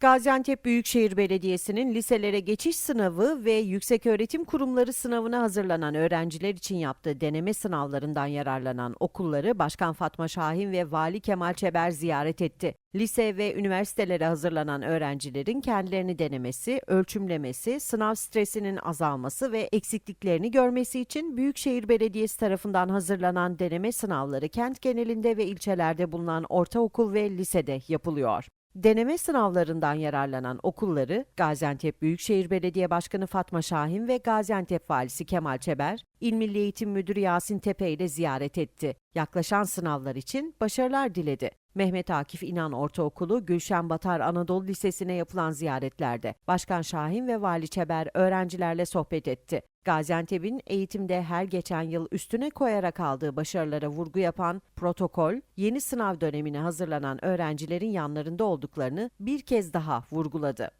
Gaziantep Büyükşehir Belediyesi'nin liselere geçiş sınavı ve yükseköğretim kurumları sınavına hazırlanan öğrenciler için yaptığı deneme sınavlarından yararlanan okulları Başkan Fatma Şahin ve Vali Kemal Çeber ziyaret etti. Lise ve üniversitelere hazırlanan öğrencilerin kendilerini denemesi, ölçümlemesi, sınav stresinin azalması ve eksikliklerini görmesi için Büyükşehir Belediyesi tarafından hazırlanan deneme sınavları kent genelinde ve ilçelerde bulunan ortaokul ve lisede yapılıyor. Deneme sınavlarından yararlanan okulları Gaziantep Büyükşehir Belediye Başkanı Fatma Şahin ve Gaziantep Valisi Kemal Çeber, İl Milli Eğitim Müdürü Yasin Tepe ile ziyaret etti. Yaklaşan sınavlar için başarılar diledi. Mehmet Akif İnan Ortaokulu, Gülşen Batar Anadolu Lisesi'ne yapılan ziyaretlerde Başkan Şahin ve Vali Çeber öğrencilerle sohbet etti. Gaziantep'in eğitimde her geçen yıl üstüne koyarak aldığı başarılara vurgu yapan protokol, yeni sınav dönemine hazırlanan öğrencilerin yanlarında olduklarını bir kez daha vurguladı.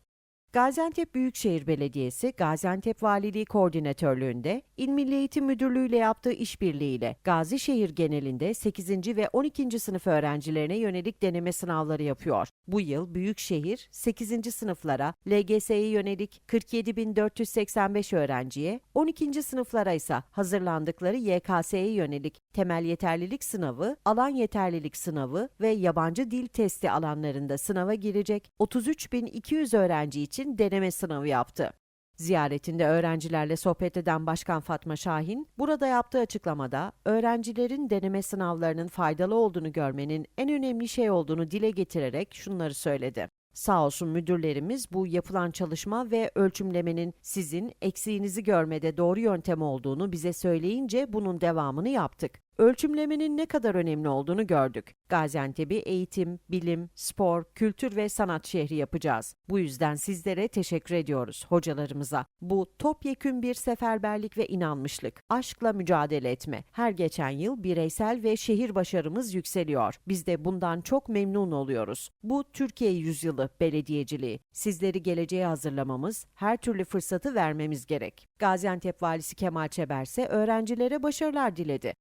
Gaziantep Büyükşehir Belediyesi, Gaziantep Valiliği Koordinatörlüğünde, İl Milli Eğitim Müdürlüğü ile yaptığı işbirliğiyle Gazişehir genelinde 8. ve 12. sınıf öğrencilerine yönelik deneme sınavları yapıyor. Bu yıl Büyükşehir 8. sınıflara LGS'ye yönelik 47.485 öğrenciye, 12. sınıflara ise hazırlandıkları YKS'ye yönelik temel yeterlilik sınavı, alan yeterlilik sınavı ve yabancı dil testi alanlarında sınava girecek 33.200 öğrenci için deneme sınavı yaptı. Ziyaretinde öğrencilerle sohbet eden Başkan Fatma Şahin, burada yaptığı açıklamada öğrencilerin deneme sınavlarının faydalı olduğunu görmenin en önemli şey olduğunu dile getirerek şunları söyledi. Sağ olsun müdürlerimiz bu yapılan çalışma ve ölçümlemenin sizin eksiğinizi görmede doğru yöntem olduğunu bize söyleyince bunun devamını yaptık. Ölçümlemenin ne kadar önemli olduğunu gördük. Gaziantep'i eğitim, bilim, spor, kültür ve sanat şehri yapacağız. Bu yüzden sizlere teşekkür ediyoruz hocalarımıza. Bu topyekün bir seferberlik ve inanmışlık. Aşkla mücadele etme. Her geçen yıl bireysel ve şehir başarımız yükseliyor. Biz de bundan çok memnun oluyoruz. Bu Türkiye yüzyılı belediyeciliği. Sizleri geleceğe hazırlamamız, her türlü fırsatı vermemiz gerek. Gaziantep Valisi Kemal Çeber ise öğrencilere başarılar diledi.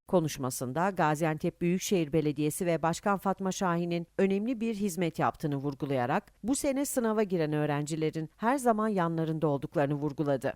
Konuşmasında Gaziantep Büyükşehir Belediyesi ve Başkan Fatma Şahin'in önemli bir hizmet yaptığını vurgulayarak bu sene sınava giren öğrencilerin her zaman yanlarında olduklarını vurguladı.